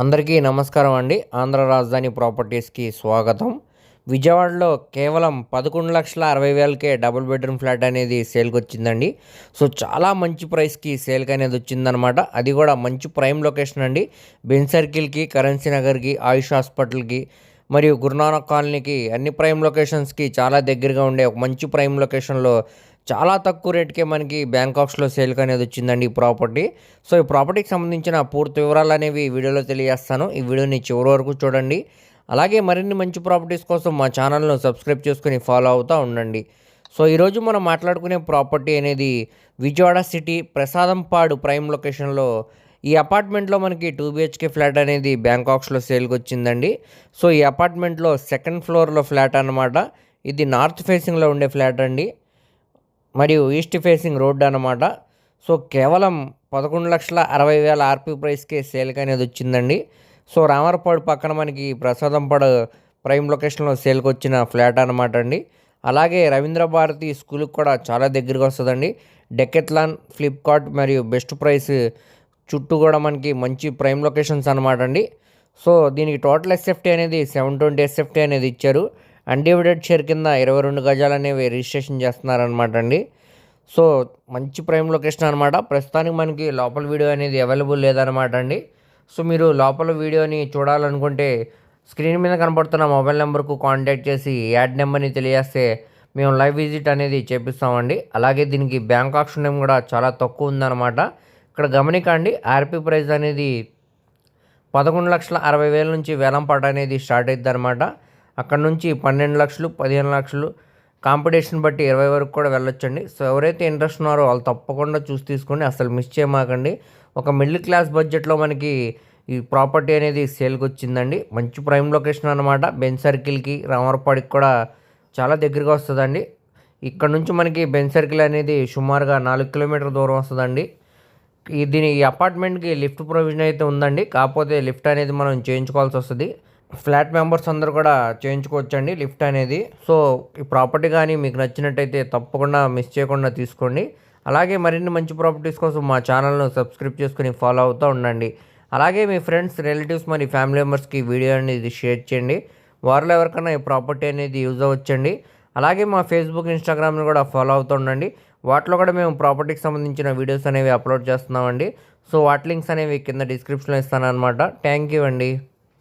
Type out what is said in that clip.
అందరికీ నమస్కారం అండి. ఆంధ్ర రాజధాని ప్రాపర్టీస్కి స్వాగతం. విజయవాడలో కేవలం పదకొండు లక్షల అరవై వేలకే డబుల్ బెడ్రూమ్ ఫ్లాట్ అనేది సేల్కి వచ్చిందండి సో చాలా మంచి ప్రైస్కి సేల్కి అనేది వచ్చిందనమాట అది కూడా మంచి ప్రైమ్ లొకేషన్ అండి. బెన్ సర్కిల్కి కరెన్సీ నగర్కి ఆయుష్ హాస్పిటల్కి మరియు గురునానక్ కాలనీకి అన్ని ప్రైమ్ లొకేషన్స్కి చాలా దగ్గరగా ఉండే ఒక మంచి ప్రైమ్ లొకేషన్లో చాలా తక్కువ రేట్కే మనకి బ్యాంకాక్స్లో సేల్కి అనేది వచ్చిందండి ఈ ప్రాపర్టీ. సో ఈ ప్రాపర్టీకి సంబంధించిన పూర్తి వివరాలు అనేవి వీడియోలో తెలియజేస్తాను. ఈ వీడియోని చివరి వరకు చూడండి. అలాగే మరిన్ని మంచి ప్రాపర్టీస్ కోసం మా ఛానల్ను సబ్స్క్రైబ్ చేసుకుని ఫాలో అవుతూ ఉండండి. సో ఈరోజు మనం మాట్లాడుకునే ప్రాపర్టీ అనేది విజయవాడ సిటీ ప్రసాదంపాడు ప్రైమ్ లొకేషన్లో ఈ అపార్ట్మెంట్లో మనకి టూ బిహెచ్కే ఫ్లాట్ అనేది బ్యాంకాక్స్లో సేల్కి వచ్చిందండి. సో ఈ అపార్ట్మెంట్లో సెకండ్ ఫ్లోర్లో ఫ్లాట్ అనమాట ఇది నార్త్ ఫేసింగ్లో ఉండే ఫ్లాట్ అండి. మరియు ఈస్ట్ ఫేసింగ్ రోడ్ అనమాట సో కేవలం పదకొండు లక్షల అరవై వేల ఆర్పీ ప్రైస్కే సేల్కి అనేది వచ్చిందండి. సో రామరపాడు పక్కన మనకి ప్రసాదంపాడు ప్రైమ్ లొకేషన్లో సేల్కి వచ్చిన ఫ్లాట్ అనమాట అండి. అలాగే రవీంద్ర భారతి స్కూల్కి కూడా చాలా దగ్గరికి వస్తుందండి. డెకెత్లాన్ ఫ్లిప్కార్ట్ మరియు బెస్ట్ ప్రైస్ చుట్టూ కూడా మనకి మంచి ప్రైమ్ లొకేషన్స్ అనమాట అండి. సో దీనికి టోటల్ ఎస్ఎఫ్టీ అనేది సెవెన్ ట్వంటీ ఎస్ఎఫ్టీ అనేది ఇచ్చారు. అన్డివిడెడ్ షేర్ కింద ఇరవై రెండు గజాలు అనేవి రిజిస్ట్రేషన్ చేస్తున్నారనమాట అండి. సో మంచి ప్రైమ్ లొకేషన్ అనమాట ప్రస్తుతానికి మనకి లోపల వీడియో అనేది అవైలబుల్ లేదనమాట అండి. సో మీరు లోపల వీడియోని చూడాలనుకుంటే స్క్రీన్ మీద కనపడుతున్న మొబైల్ నెంబర్కు కాంటాక్ట్ చేసి యాడ్ నెంబర్ని తెలియజేస్తే మేము లైవ్ విజిట్ అనేది చేపిస్తామండి. అలాగే దీనికి బ్యాంక్ ఆప్షన్ కూడా చాలా తక్కువ ఉందన్నమాట. ఇక్కడ గమనికండి ఆర్పీ ప్రైస్ అనేది పదకొండు లక్షల అరవై వేల నుంచి వేలంపాట అనేది స్టార్ట్ అయింది అనమాట అక్కడ నుంచి పన్నెండు లక్షలు పదిహేను లక్షలు. కాంపిటీషన్ బట్టి ఇరవై వరకు కూడా వెళ్ళొచ్చండి. సో ఎవరైతే ఇంట్రెస్ట్ ఉన్నారో వాళ్ళు తప్పకుండా చూసి తీసుకోండి. అసలు మిస్ చేయమాకండి. ఒక మిడిల్ క్లాస్ బడ్జెట్లో మనకి ఈ ప్రాపర్టీ అనేది సేల్కి వచ్చిందండి. మంచి ప్రైమ్ లొకేషన్ అనమాట బెన్ సర్కిల్కి రామరపాడికి కూడా చాలా దగ్గరగా వస్తుందండి. ఇక్కడ నుంచి మనకి బెన్ సర్కిల్ అనేది సుమారుగా నాలుగు కిలోమీటర్ దూరం వస్తుందండి. దీని ఈ అపార్ట్మెంట్కి లిఫ్ట్ ప్రొవిజన్ అయితే ఉందండి. కాకపోతే లిఫ్ట్ అనేది మనం చేయించుకోవాల్సి వస్తుంది. ఫ్లాట్ మెంబర్స్ అందరూ కూడా చేయించుకోవచ్చండి లిఫ్ట్ అనేది. సో ఈ ప్రాపర్టీ కానీ మీకు నచ్చినట్టయితే తప్పకుండా మిస్ చేయకుండా తీసుకోండి. అలాగే మరిన్ని మంచి ప్రాపర్టీస్ కోసం మా ఛానల్ను సబ్స్క్రైబ్ చేసుకుని ఫాలో అవుతూ ఉండండి. అలాగే మీ ఫ్రెండ్స్ రిలేటివ్స్ మరి ఫ్యామిలీ మెంబర్స్కి వీడియో అనేది షేర్ చేయండి. వారిలో ఎవరికైనా ఈ ప్రాపర్టీ అనేది యూజ్ అవ్వచ్చండి. అలాగే మా ఫేస్బుక్ ఇన్స్టాగ్రామ్ని కూడా ఫాలో అవుతూ ఉండండి. వాటిలో కూడా మేము ప్రాపర్టీకి సంబంధించిన వీడియోస్ అనేవి అప్లోడ్ చేస్తున్నామండి. సో వాటి లింక్స్ అనేవి కింద డిస్క్రిప్షన్లో ఇస్తాను అనమాట థ్యాంక్ యూ అండి.